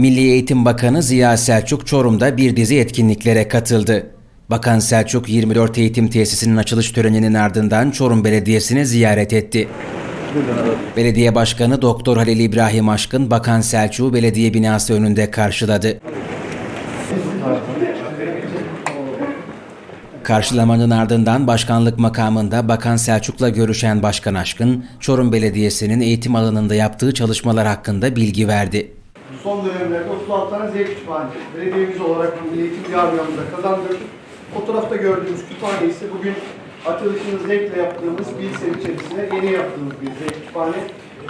Milli Eğitim Bakanı Ziya Selçuk Çorum'da bir dizi etkinliklere katıldı. Bakan Selçuk 24 eğitim tesisinin açılış töreninin ardından Çorum Belediyesi'ni ziyaret etti. Belediye Başkanı Doktor Halil İbrahim Aşkın Bakan Selçuk'u belediye binası önünde karşıladı. Karşılamanın ardından başkanlık makamında Bakan Selçuk'la görüşen Başkan Aşkın, Çorum Belediyesi'nin eğitim alanında yaptığı çalışmalar hakkında bilgi verdi. Son dönemlerde 36 tane Z kütüphane belediyemiz olarak Milli Eğitim Camiamıza kazandırdık. Fotoğrafta gördüğümüz kütüphane ise bugün açılışını zevkle yaptığımız bir içerisinde yeni yaptığımız bir Z kütüphane.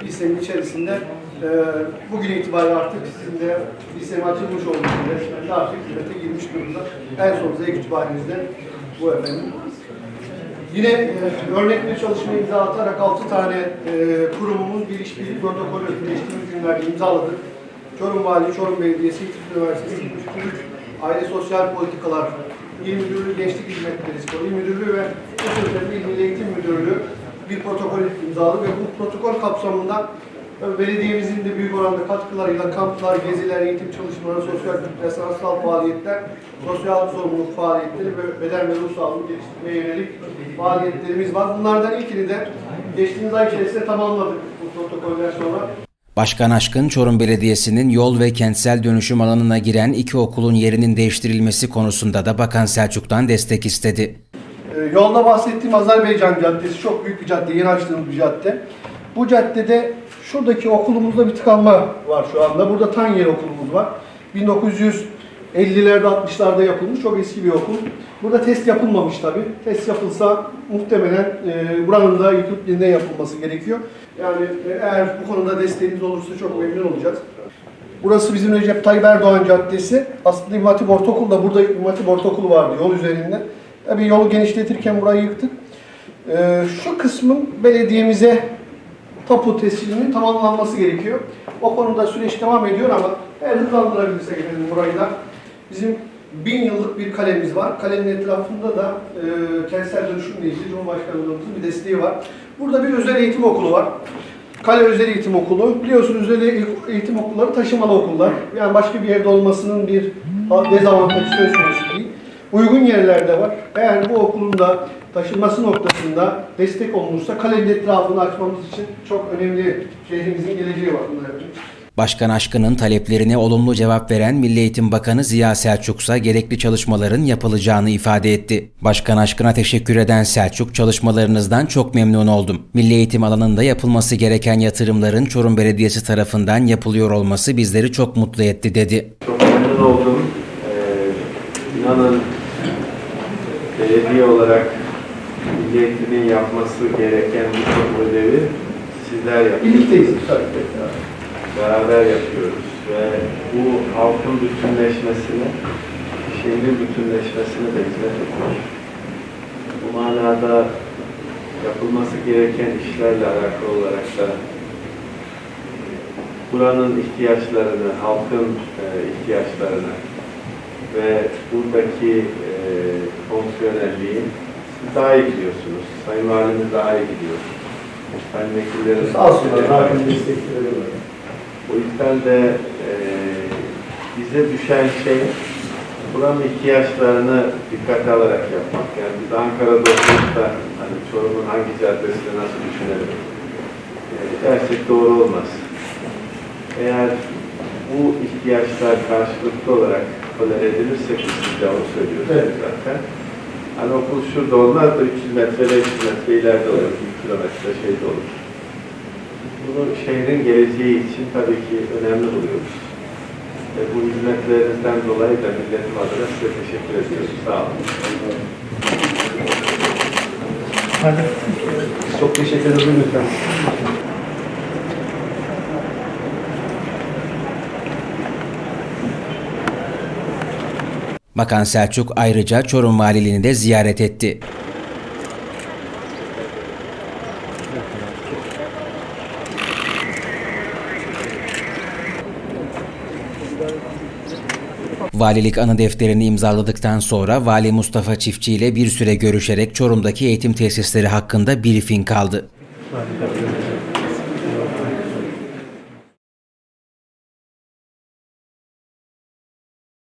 Lisenin içerisinde e, bugün itibariyle artık sizin de lisenin açılmış olduğunu resmen artık hizmete girmiş durumda. En son Z kütüphanemizde bu efendim. Yine e, örnek bir çalışma imza atarak 6 tane e, kurumumuz bir işbirliği protokolü geçtiğimiz günlerde imzaladık. Çorum Vali, Çorum Belediyesi, İTÜ Üniversitesi, Aile Sosyal Politikalar, İl Müdürlüğü, Gençlik Hizmetleri, Spor İl Müdürlüğü ve Özellikle İl Milli Eğitim Müdürlüğü bir protokol imzaladı ve bu protokol kapsamında belediyemizin de büyük oranda katkılarıyla kamplar, geziler, eğitim çalışmaları, sosyal kültürel, sanatsal faaliyetler, sosyal sorumluluk faaliyetleri ve beden ve ruh sağlığı geliştirmeye yönelik faaliyetlerimiz var. Bunlardan ilkini de geçtiğimiz ay içerisinde tamamladık bu protokoller sonra. Başkan Aşkın, Çorum Belediyesi'nin yol ve kentsel dönüşüm alanına giren iki okulun yerinin değiştirilmesi konusunda da Bakan Selçuk'tan destek istedi. Ee, Yolda bahsettiğim Azerbaycan Caddesi çok büyük bir cadde, yeni açtığımız bir cadde. Bu caddede şuradaki okulumuzda bir tıkanma var şu anda. Burada Tanyer okulumuz var. 1950'lerde 60'larda yapılmış çok eski bir okul. Burada test yapılmamış tabii. Test yapılsa muhtemelen e, buranın da yıkılıp yeniden yapılması gerekiyor. Yani e, eğer bu konuda desteğiniz olursa çok memnun olacağız. Burası bizim Recep Tayyip Erdoğan Caddesi. Aslında İmam Hatip Ortaokulu da burada İmam Hatip Ortaokulu vardı yol üzerinde. Tabii yolu genişletirken burayı yıktık. Ee, şu kısmın belediyemize tapu tesliminin tamamlanması gerekiyor. O konuda süreç devam ediyor ama eğer hızlandırabilirsek efendim burayı da bizim bin yıllık bir kalemiz var. Kalenin etrafında da e, kentsel dönüşümle ilgili Cumhurbaşkanlığımızın bir desteği var. Burada bir özel eğitim okulu var. Kale Özel Eğitim Okulu. Biliyorsunuz özel eğitim okulları taşımalı okullar. Yani başka bir yerde olmasının bir dezavantajı söz konusu değil. Uygun yerlerde var. Eğer bu okulun da taşınması noktasında destek olunursa kalenin etrafını açmamız için çok önemli şehrimizin geleceği var. bunlar. Başkan Aşkın'ın taleplerine olumlu cevap veren Milli Eğitim Bakanı Ziya Selçuk ise gerekli çalışmaların yapılacağını ifade etti. Başkan Aşkın'a teşekkür eden Selçuk, çalışmalarınızdan çok memnun oldum. Milli eğitim alanında yapılması gereken yatırımların Çorum Belediyesi tarafından yapılıyor olması bizleri çok mutlu etti dedi. Çok memnun oldum. Ee, inanın belediye olarak Milli Eğitim'in yapması gereken birçok ödevi sizler yapıyorsunuz. Birlikteyiz. Beraber yapıyoruz ve bu halkın bütünleşmesini, şehrin bütünleşmesine de hizmet ediyor. Bu manada yapılması gereken işlerle alakalı olarak da buranın ihtiyaçlarını, halkın e, ihtiyaçlarını ve buradaki e, fonksiyonelliği siz daha iyi biliyorsunuz. Sayın Valimiz daha iyi biliyor. Sayın Vekillerimiz Sağ olsunlar. Zaten destekleri var. O yüzden de e, bize düşen şey buranın ihtiyaçlarını dikkate alarak yapmak. Yani biz Ankara'da oturup da hani Çorum'un hangi caddesini nasıl düşünelim? E, dersek doğru olmaz. Eğer bu ihtiyaçlar karşılıklı olarak tolere edilirse ki siz de onu söylüyorsunuz Evet. zaten. Hani okul şurada olmaz da 300 metre, 500 metre ileride olur, 1 kilometre şeyde olur. Bunu şehrin geleceği için tabii ki önemli buluyoruz. Ve bu hizmetlerinizden dolayı da milletim adına size teşekkür ediyoruz. Sağ olun. Çok teşekkür ederim lütfen. Bakan Selçuk ayrıca Çorum Valiliğini de ziyaret etti. Valilik anı defterini imzaladıktan sonra Vali Mustafa Çiftçi ile bir süre görüşerek Çorum'daki eğitim tesisleri hakkında briefing aldı.